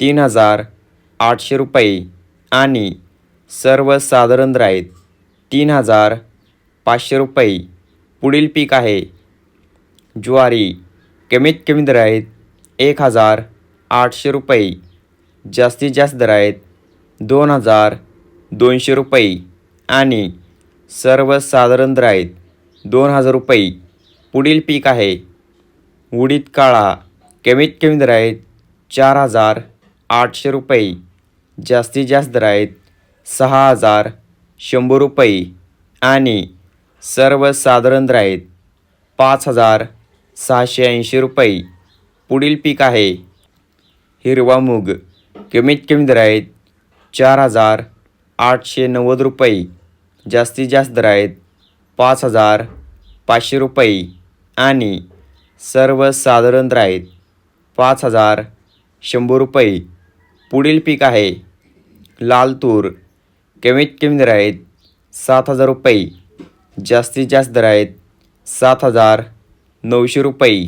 तीन हजार आठशे रुपये आणि सर्वसाधारण दर तीन हजार पाचशे रुपये पुढील पीक आहे. ज्वारी कमीत कमी दर आहेत एक हजार आठशे रुपये जास्तीत जास्त दर आहेत दोन हजार दोनशे रुपये आणि सर्वसाधारण दर आहेत दोन हजार रुपये पुढील पीक आहे. उडीद काळा कमीत कमी दर आहेत चार हजार आठशे रुपये. जास्तीत जास्त दर आहेत सहा हजार शंभर रुपये आणि सर्वसाधारण दर आहेत पाच हजार सहाशे ऐंशी रुपये. पुढील पीक आहे. हिरवा मूग. कमीत कमी दर आहेत चार हजार आठशे नव्वद रुपये. जास्तीत जास्त दर आहेत पाच हजार पाचशे रुपये आणि सर्वसाधारण दर आहेत पाच हजार शंभर रुपये. पुढील पीक आहे. लाल तूर कमीत कमी दर आहेत सात हजार रुपये. जास्तीत जास्त दर आहेत सात हजार नऊशे रुपये.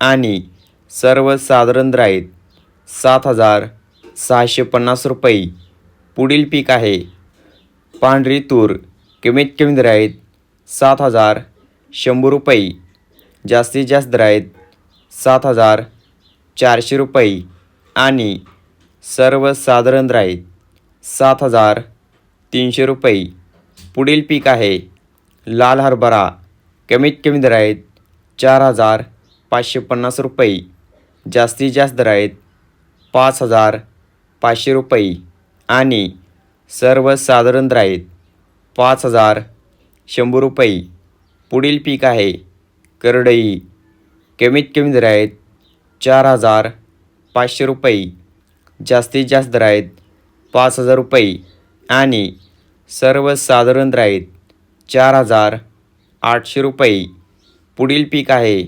आणि सर्वसाधारण दर आहेत सात हजार सहाशे पन्नास रुपये. पुढील पीक आहे. पांढरी तूर कमीत कमी दर आहेत सात हजार शंभर रुपये. जास्तीत जास्त दर आहेत सात हजार चारशे रुपये. आणि सर्वसाधारण राहील सात हजार तीनशे रुपये. पुढील पीक आहे. लाल हरभरा. कमीत कमी दर आहेत चार हजार पाचशे पन्नास रुपये. जास्तीत जास्त दर आहेत पाच हजार पाचशे रुपये. आणि सर्वसाधारण दर आहेत पाच हजार शंभर रुपये. पुढील पीक आहे. करडई. कमीत कमी दर आहेत चार हजार पाचशे रुपये. जास्तीत जास्त दर आहेत पाच हजार रुपये आणि सर्वसाधारण दर आहेत चार हजार आठशे रुपये. पुढील पीक आहे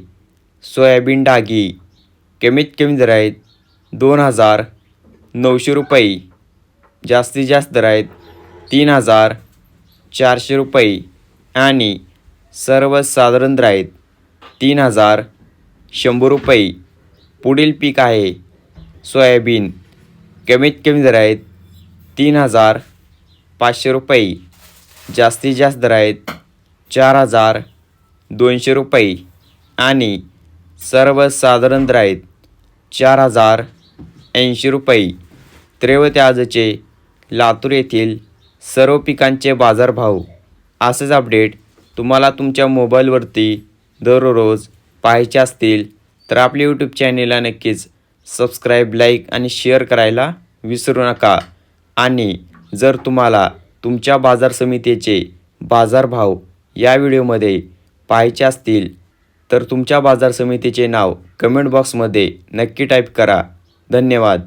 सोयाबीन डागी. कमीत कमी दर आहेत दोन हजार नऊशे रुपये. जास्तीत जास्त दर आहेत तीन हजार चारशे रुपये आणि सर्वसाधारण दर आहेत तीन हजार शंभर रुपये. पुढील पीक आहे सोयाबीन. कमीत कमी दर आहेत तीन हजार पाचशे रुपये. जास्तीत जास्त दर आहेत चार हजार दोनशे रुपये. आणि सर्वसाधारण दर आहेत चार हजार ऐंशी रुपये. त्रेवते आजचे लातूर येथील सर्व पिकांचे बाजारभाव. असेच अपडेट तुम्हाला तुमच्या मोबाईलवरती दररोज पाहायचे असतील तर आपले यूट्यूब चॅनेलला नक्कीच सबस्क्राईब लाईक आणि शेअर करायला विसरू नका. आणि जर तुम्हाला तुमच्या बाजार समितीचे बाजारभाव या व्हिडिओमध्ये पाहायचे असतील तर तुमच्या बाजार समितीचे नाव कमेंट बॉक्समध्ये नक्की टाईप करा. धन्यवाद.